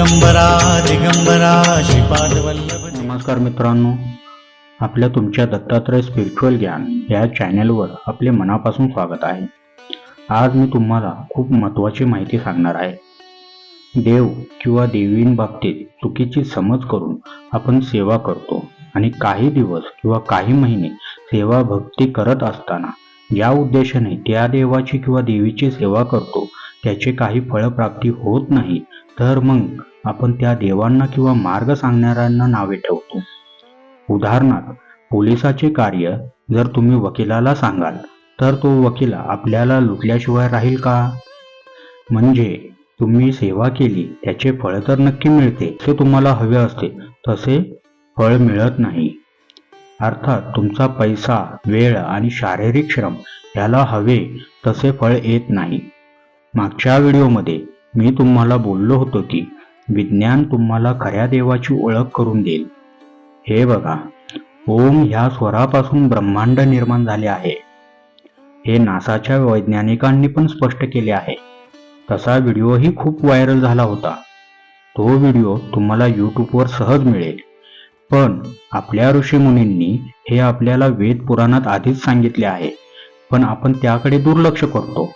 दिगंबरा दिगंबरा श्रीपाद वल्लभ नमस्कार मित्रांनो आपल्या तुमच्या दत्तात्रय स्पिरिच्युअल ज्ञान या चॅनेलवर आपले मनापासून स्वागत आहे. आज मी तुम्हाला खूप महत्त्वाची माहिती सांगणार आहे. देव किंवा देवींबाबतीत चुकीची समज करून आपण सेवा करतो आणि काही दिवस किंवा काही महिने सेवा भक्ती करत असताना ज्या उद्देशाने त्या देवाची किंवा देवीची सेवा करतो त्याचे काही फळप्राप्ती होत नाही तर मग आपण त्या देवांना किंवा मार्ग सांगणाऱ्यांना नावे ठेवतो. उदाहरणार्थ पोलिसाचे कार्य जर तुम्ही वकिलाला सांगाल तर तो वकील आपल्याला लुटल्याशिवाय राहील का? म्हणजे तुम्ही सेवा केली त्याचे फळ तर नक्की मिळते. ते तुम्हाला हवे असते तसे फळ मिळत नाही. अर्थात तुमचा पैसा वेळ आणि शारीरिक श्रम याला हवे तसे फळ येत नाही. मागच्या व्हिडिओमध्ये मी तुम्हाला बोललो होतो की विज्ञान तुम्हाला खऱ्या देवाची ओळख करून देईल. हे बघा ओम ह्या स्वरापासून ब्रह्मांड निर्माण झाले आहे. हे नासाच्या वैज्ञानिकांनी पण स्पष्ट केले आहे. तसा व्हिडिओही खूप व्हायरल झाला होता. तो व्हिडिओ तुम्हाला यूट्यूबवर सहज मिळेल. पण आपल्या ऋषीमुनींनी हे आपल्याला वेद पुराणात आधीच सांगितले आहे. पण आपण त्याकडे दुर्लक्ष करतो.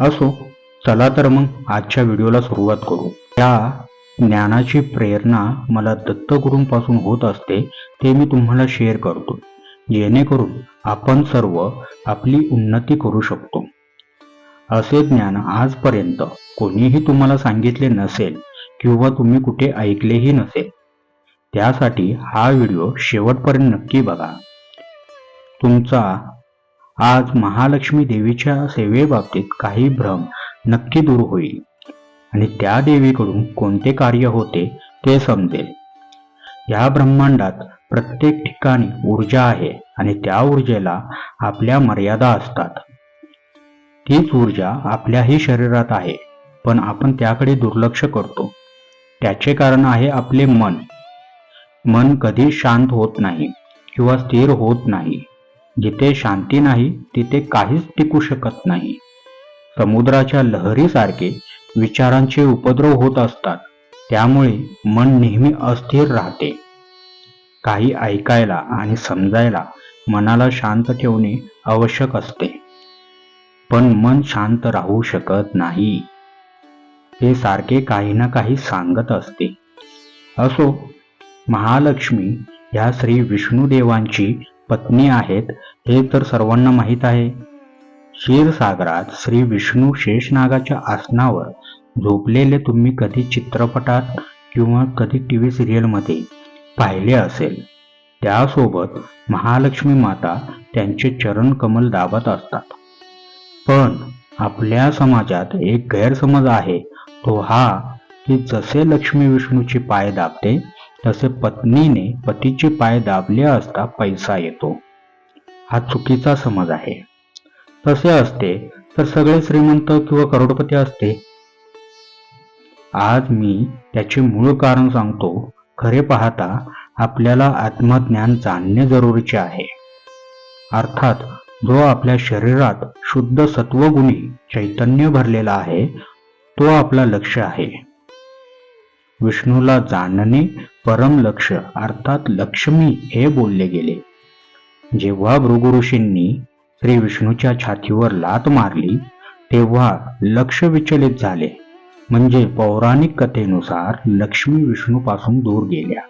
असो चला तर मग आजच्या व्हिडिओला सुरुवात करू. त्या ज्ञानाची प्रेरणा मला दत्तगुरूंपासून होत असते ते मी तुम्हाला शेअर करतो. जेणेकरून आपण सर्व आपली उन्नती करू शकतो. असे ज्ञान आजपर्यंत कोणीही तुम्हाला सांगितले नसेल किंवा तुम्ही कुठे ऐकलेही नसेल. त्यासाठी हा व्हिडिओ शेवटपर्यंत नक्की बघा. तुमचा आज महालक्ष्मी देवीच्या सेवेबाबतीत काही भ्रम नक्की दूर होईल. आणि त्या देवीकडून कोणते कार्य होते ते समजेल. या ब्रह्मांडात प्रत्येक ठिकाणी ऊर्जा आहे आणि त्या ऊर्जेला आपल्या मर्यादा असतात. तीच ऊर्जा आपल्याही शरीरात आहे पण आपण त्याकडे दुर्लक्ष करतो. त्याचे कारण आहे आपले मन. मन कधी शांत होत नाही किंवा स्थिर होत नाही. जिथे शांती नाही तिथे काहीच टिकू शकत नाही. समुद्राच्या लहरीसारखे विचारांचे उपद्रव होत असतात. त्यामुळे मन नेहमी अस्थिर राहते. काही ऐकायला आणि समजायला मनाला शांत ठेवणे आवश्यक असते. पण मन शांत राहू शकत नाही. ते सारखे काही ना काही सांगत असते. असो महालक्ष्मी ह्या श्री विष्णुदेवांची पत्नी आहेत हे तर सर्वांना माहीत आहे. क्षीरसागरात श्री विष्णू शेषनागाच्या आसनावर झोपलेले तुम्ही कधी चित्रपटात किंवा कधी टी व्ही सिरियलमध्ये पाहिले असेल? त्यासोबत महालक्ष्मी माता त्यांचे चरण कमल दाबत असतात. पण आपल्या समाजात एक गैरसमज आहे. तो हा की जसे लक्ष्मी विष्णूचे पाय दाबते तसे पत्नीने पतीचे पाय दाबले असता पैसा येतो. हा चुकीचा समज आहे. तसे असते तर सगळे श्रीमंत किंवा करोडपती असते. आज मी त्याचे मूळ कारण सांगतो. खरे पाहता आपल्याला आत्मज्ञान जाणणे जरुरीचे आहे. अर्थात जो आपल्या शरीरात शुद्ध सत्वगुणी चैतन्य भरलेला आहे तो आपला लक्ष आहे. विष्णूला जाणणे परम लक्ष अर्थात लक्ष्मी हे बोलले गेले. जेव्हा भृगुऋषींनी श्री विष्णूच्या छातीवर लात मारली तेव्हा लक्ष विचलित झाले. म्हणजे पौराणिक कथेनुसार लक्ष्मी विष्णूपासून दूर गेल्या.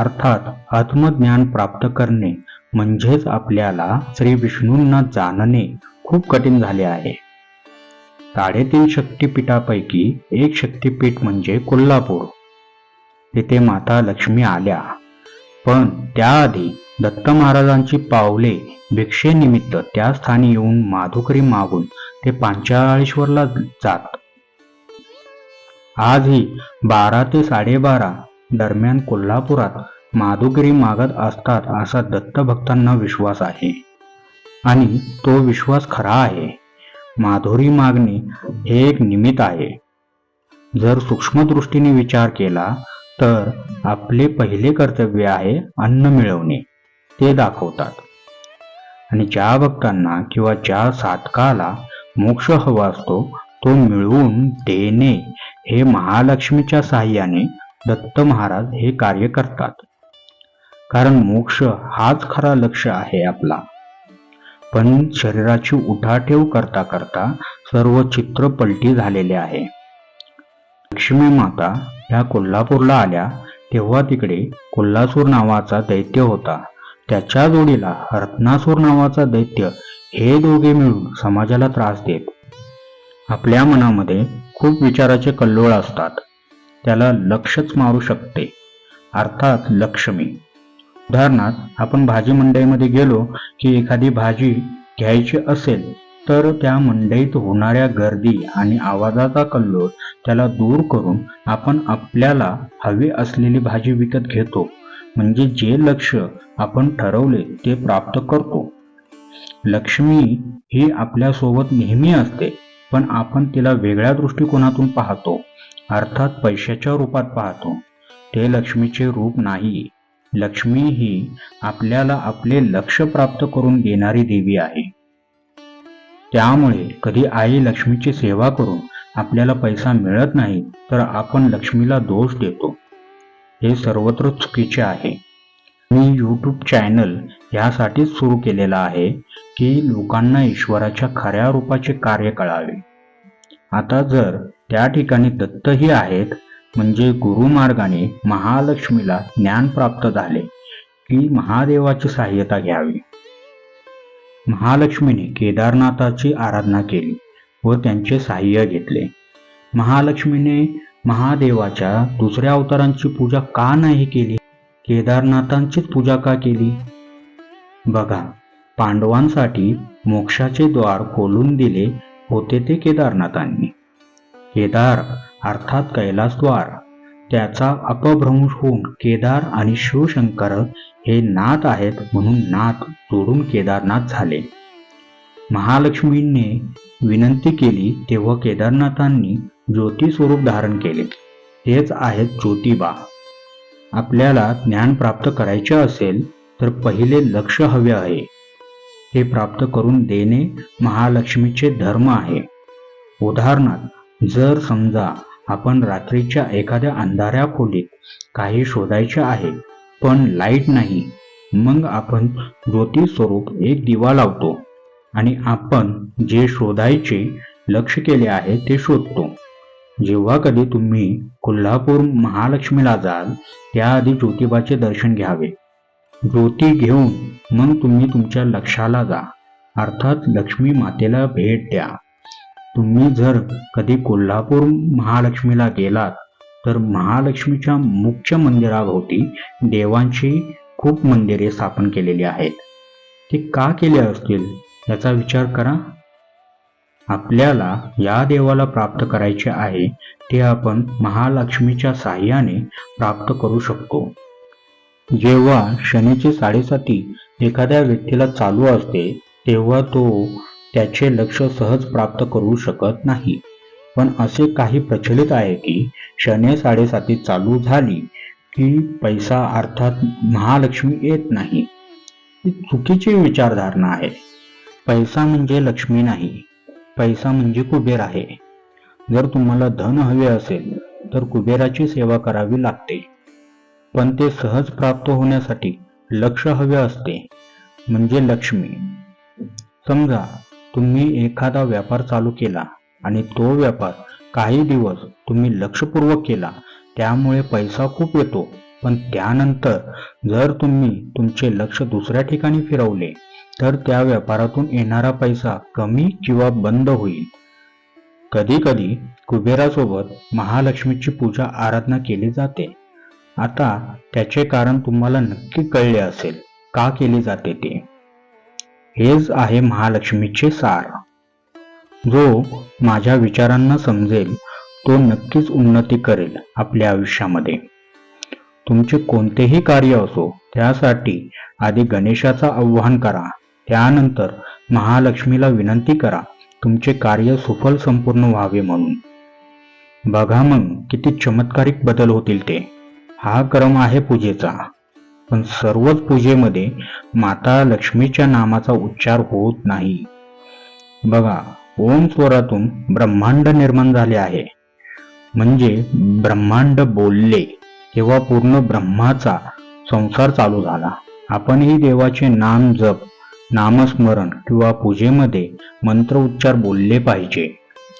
अर्थात आत्मज्ञान प्राप्त करणे म्हणजेच आपल्याला श्री विष्णूंना जाणणे खूप कठीण झाले आहे. साडेतीन शक्तिपीठापैकी एक शक्तिपीठ म्हणजे कोल्हापूर. तिथे माता लक्ष्मी आल्या. पण त्याआधी दत्त महाराजांची पावले भिक्षेनिमित्त त्या स्थानी येऊन माधुकरी मागून ते पांचाळेश्वरला जात. आजही बारा ते साडेबारा दरम्यान कोल्हापुरात माधुगिरी मागत असतात असा दत्तभक्तांना विश्वास आहे. आणि तो विश्वास खरा आहे. माधुरी मागणे हे एक निमित्त आहे. जर सूक्ष्मदृष्टीने विचार केला तर आपले पहिले कर्तव्य आहे अन्न मिळवणे. ते दाखवतात. आणि ज्या भक्तांना किंवा ज्या साधकाला मोक्ष हवा असतो तो मिळवून देणे हे महालक्ष्मीच्या साह्याने दत्त महाराज हे कार्य करतात. कारण मोक्ष हाच खरा लक्ष आहे आपला. पण शरीराची उठाठेव करता करता सर्व चित्र पलटी झालेले आहे. लक्ष्मी माता ह्या कोल्हापूरला आल्या तेव्हा तिकडे कोल्हासूर नावाचा दैत्य होता. त्याच्या जोडीला रत्नासूर नावाचा दैत्य हे दोघे मिळून समाजाला त्रास देत. आपल्या मनामध्ये खूप विचाराचे कल्लोळ असतात. त्याला लक्षच मारू शकते. अर्थात लक्ष्मी. उदाहरणार्थ आपण भाजी मंडईमध्ये गेलो की एखादी भाजी घ्यायची असेल तर त्या मंडईत होणाऱ्या गर्दी आणि आवाजाचा कल्लोळ त्याला दूर करून आपण आपल्याला हवी असलेली भाजी विकत घेतो. म्हणजे जे लक्ष आपण ठरवले ते प्राप्त करतो. लक्ष्मी ही आपल्यासोबत नेहमी असते पण आपण तिला वेगळ्या दृष्टिकोनातून पाहतो अर्थात पैशाच्या रूपात पाहतो. ते लक्ष्मीचे रूप नाही. लक्ष्मी ही आपल्याला आपले लक्ष प्राप्त करून देणारी देवी आहे. त्यामुळे कधी आई लक्ष्मीची सेवा करून आपल्याला पैसा मिळत नाही तर आपण लक्ष्मीला दोष देतो. हे सर्वत्र चुकीचे आहे. मी यूट्यूब चॅनल यासाठीच सुरू केलेला आहे की लोकांना ईश्वराच्या खऱ्या रूपाचे कार्य कळावे. आता जर त्या ठिकाणी दत्तही आहेत म्हणजे गुरुमार्गाने महालक्ष्मीला ज्ञान प्राप्त झाले की महादेवाची सहाय्यता घ्यावी. महालक्ष्मीने केदारनाथाची आराधना केली व त्यांचे सहाय्य घेतले. महालक्ष्मीने महादेवाच्या दुसऱ्या अवतारांची पूजा का नाही केली? केदारनाथांचीच पूजा का केली? बघा पांडवांसाठी मोक्षाचे द्वार खोलून दिले होते ते केदारनाथांनी. केदार अर्थात कैलासद्वार त्याचा अपभ्रंश होऊन केदार आणि शिवशंकर हे नाथ आहेत म्हणून नाथ जोडून केदारनाथ झाले. महालक्ष्मींनी विनंती केली तेव्हा केदारनाथांनी ज्योती स्वरूप धारण केले. हेच आहेत ज्योतिबा. आपल्याला ज्ञान प्राप्त करायचे असेल तर पहिले लक्ष हवे आहे. हे प्राप्त करून देणे महालक्ष्मीचे धर्म आहे. उदाहरणार्थ जर समजा आपण रात्रीच्या एखाद्या अंधाऱ्या खोलीत काही शोधायचे आहे पण लाइट नाही मग आपण ज्योती स्वरूप एक दिवा लावतो आणि आपण जे शोधायचे लक्ष केले आहे ते शोधतो. जेव्हा कधी तुम्ही कोल्हापूर महालक्ष्मीला जाल त्याआधी ज्योतिबाचे दर्शन घ्यावे. ज्योती घेऊन मग तुम्ही तुमच्या लक्षाला जा. अर्थात लक्ष्मी मातेला भेट द्या. तुम्ही जर कधी कोल्हापूर महालक्ष्मीला गेलात तर महालक्ष्मीच्या मुख्य मंदिराभोवती देवांची खूप मंदिरे स्थापन केलेली आहेत. ते का केले असतील याचा विचार करा. आपल्याला या देवाला प्राप्त करायचे आहे ते आपण महालक्ष्मीच्या साह्याने प्राप्त करू शकतो. जेव्हा शनीची साडेसाती एखाद्या व्यक्तीला चालू असते तेव्हा तो त्याचे लक्ष सहज प्राप्त करू शकत नाही. पण असे काही प्रचलित आहे की शने साडेसाती चालू झाली की पैसा अर्थात महालक्ष्मी येत नाही. ही चुकीची विचारधारणा आहे. पैसा म्हणजे लक्ष्मी नाही. पैसा म्हणजे कुबेर आहे. जर तुम्हाला धन हवे असेल तर कुबेराची सेवा करावी लागते. पण ते सहज प्राप्त होण्यासाठी लक्ष हवे असते म्हणजे लक्ष्मी. समजा तुम्ही एखादा व्यापार चालू केला आणि तो व्यापार काही दिवस तुम्ही लक्षपूर्वक केला त्यामुळे पैसा खूप येतो. पण त्यानंतर जर तुम्ही तुमचे लक्ष दुसऱ्या ठिकाणी फिरवले तर त्या व्यापारातून येणारा पैसा कमी किंवा बंद होईल. कधी कधी कुबेरासोबत महालक्ष्मीची पूजा आराधना केली जाते. आता त्याचे कारण तुम्हाला नक्की कळले असेल. का केली जाते ते? हेच आहे महालक्ष्मीचे सार. जो माझ्या विचारांना समजेल तो नक्कीच उन्नती करेल आपल्या आयुष्यामध्ये. तुमचे कोणतेही कार्य असो त्यासाठी आधी गणेशाचा आव्हान करा. त्यानंतर महालक्ष्मीला विनंती करा तुमचे कार्य सुफल संपूर्ण व्हावे म्हणून. बघा मग किती चमत्कारिक बदल होतील ते. हा क्रम आहे पूजेचा. पण सर्वच पूजेमध्ये माता लक्ष्मीच्या नामाचा उच्चार होत नाही. बघा ओम स्वरातून ब्रह्मांड निर्माण झाले आहे. म्हणजे ब्रह्मांड बोलले तेव्हा पूर्ण ब्रह्माचा संसार चालू झाला. आपणही देवाचे नाम जप नामस्मरण किंवा पूजेमध्ये मंत्र उच्चार बोलले पाहिजे.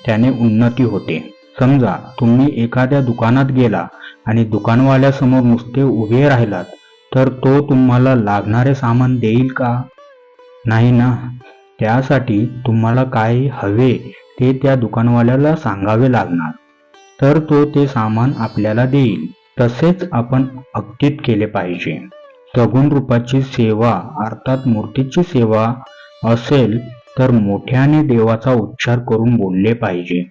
त्याने उन्नती होते. समजा तुम्ही एखाद्या दुकानात गेला आणि दुकानवाल्यासमोर नुसते उभे राहिलात तर तो तुम्हाला लागणारे सामान देईल का? नाही ना. त्यासाठी तुम्हाला काय हवे ते त्या दुकानवाल्याला सांगावे लागणार. तर तो ते सामान आपल्याला देईल. तसेच आपण अगदीत केले पाहिजे. सगुण रूपाची सेवा अर्थात मूर्तीची सेवा असेल तर मोठ्याने देवाचा उच्चार करून बोलले पाहिजे.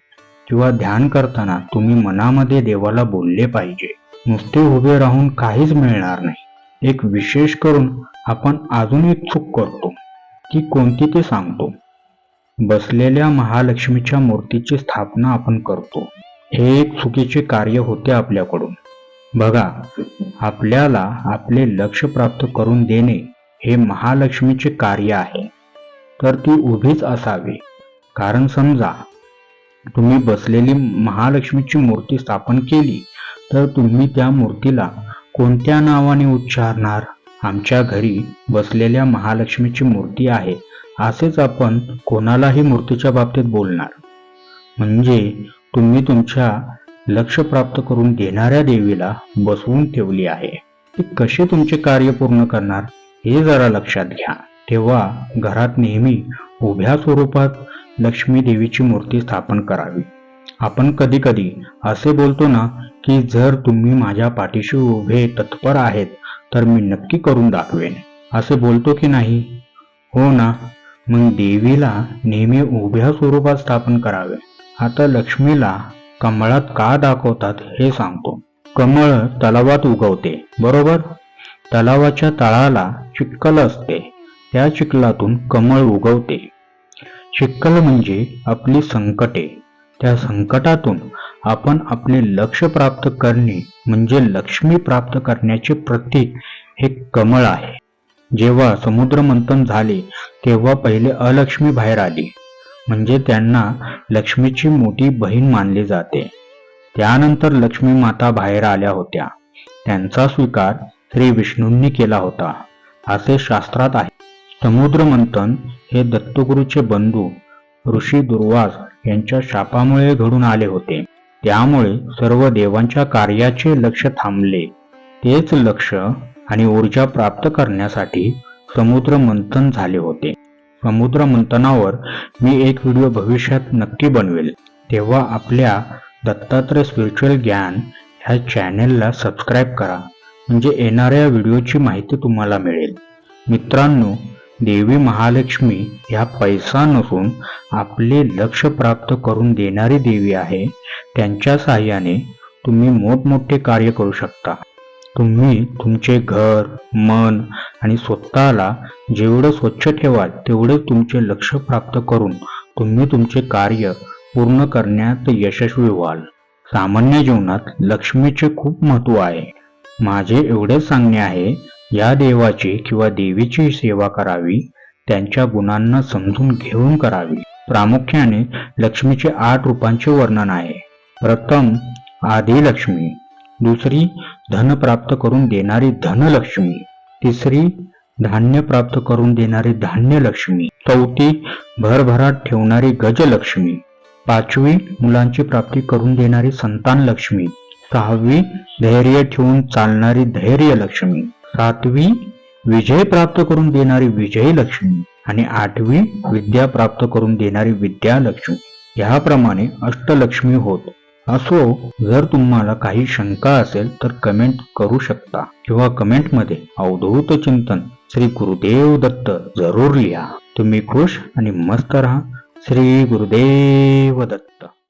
किंवा ध्यान करताना तुम्ही मनामध्ये देवाला बोलले पाहिजे. नुसते उभे राहून काहीच मिळणार नाही. एक विशेष करून आपण अजून एक चूक करतो ती कोणती ते सांगतो. बसलेल्या महालक्ष्मीच्या मूर्तीची स्थापना आपण करतो. हे एक चुकीचे कार्य होते आपल्याकडून. बघा आपल्याला आपले लक्ष प्राप्त करून देणे हे महालक्ष्मीचे कार्य आहे. तर ती उभीच असावी. कारण समजा तुम्ही बसलेली महालक्ष्मीची मूर्ती स्थापन केली तर तुम्ही त्या मूर्तीला कोणत्या नावाने उच्चारणार? आमच्या घरी बसलेल्या महालक्ष्मीची मूर्ती आहे असेच आपण कोणालाही मूर्तीच्या बाबतीत बोलणार. म्हणजे तुम्ही तुमच्या लक्ष प्राप्त करून देणाऱ्या देवीला बसवून ठेवली आहे. ती कसे तुमचे कार्य पूर्ण करणार हे जरा लक्षात घ्या. तेव्हा घरात नेहमी उभ्या स्वरूपात लक्ष्मी देवीची मूर्ती स्थापन करावी. आपण कधी कधी असे बोलतो ना की जर तुम्ही माझ्या पाठीशी उभे तत्पर आहेत तर मी नक्की करून दाखवेन. असे बोलतो की नाही? हो ना. मग देवीला नेहमी उभ्या स्वरूपात स्थापन करावे. आता लक्ष्मीला कमळात का दाखवतात हे सांगतो. कमळ तलावात उगवते बरोबर? तलावाच्या तळाला चिक्कल असते त्या चिखलातून कमळ उगवते. चिक्कल म्हणजे आपली संकटे त्या संकटातून आपण आपले लक्ष प्राप्त करणे म्हणजे लक्ष्मी प्राप्त करण्याचे प्रतीक हे कमळ आहे. जेव्हा समुद्र मंथन झाले तेव्हा पहिले अलक्ष्मी बाहेर आली. म्हणजे त्यांना लक्ष्मीची मोठी बहीण मानली जाते. त्यानंतर लक्ष्मी माता बाहेर आल्या होत्या. त्यांचा स्वीकार श्री विष्णूंनी केला होता. असे शास्त्रात आहे. समुद्र मंथन हे दत्तगुरूचे बंधू ऋषी दुर्वास यांच्या शापामुळे घडून आले होते. त्यामुळे सर्व देवांच्या कार्याचे लक्ष थांबले. तेच लक्ष आणि ऊर्जा प्राप्त करण्यासाठी समुद्र मंथन झाले होते. समुद्र मंथनावर मी एक व्हिडिओ भविष्यात नक्की बनवेल. तेव्हा आपल्या दत्तात्रय स्पिरिच्युअल ज्ञान ह्या चॅनेलला सबस्क्राईब करा. म्हणजे येणाऱ्या व्हिडिओची माहिती तुम्हाला मिळेल. मित्रांनो देवी महालक्ष्मी ह्या पैसा नसून आपले लक्ष प्राप्त करून देणारी देवी आहे. त्यांच्या साहाय्याने तुम्ही मोठमोठे कार्य करू शकता. तुम्ही तुमचे घर मन आणि स्वतःला जेवढं स्वच्छ ठेवाल तेवढे तुमचे लक्ष प्राप्त करून तुम्ही तुमचे कार्य पूर्ण करण्यात यशस्वी व्हाल. सामान्य जीवनात लक्ष्मीचे खूप महत्त्व आहे. माझे एवढेच सांगणे आहे या देवाची किंवा देवीची सेवा करावी त्यांच्या गुणांना समजून घेऊन करावी. प्रामुख्याने लक्ष्मीचे आठ रूपांचे वर्णन आहे. प्रथम आदिलक्ष्मी. दुसरी धन प्राप्त करून देणारी धनलक्ष्मी. तिसरी धान्य प्राप्त करून देणारी धान्यलक्ष्मी. चौथी भरभराट ठेवणारी गजलक्ष्मी. पाचवी मुलांची प्राप्ती करून देणारी संतान लक्ष्मी सहावी धैर्य ठेवून चालणारी धैर्य लक्ष्मी सातवी विजय प्राप्त करून देणारी विजय लक्ष्मी आणि आठवी विद्या प्राप्त करून देणारी विद्या लक्ष्मी ह्याप्रमाणे अष्टलक्ष्मी होत. असो जर तुम्हाला काही शंका असेल तर कमेंट करू शकता. किंवा कमेंटमध्ये अवधूत चिंतन श्री गुरुदेव दत्त जरूर लिहा. तुम्ही खुश आणि मस्त राहा. श्री गुरुदेव दत्त.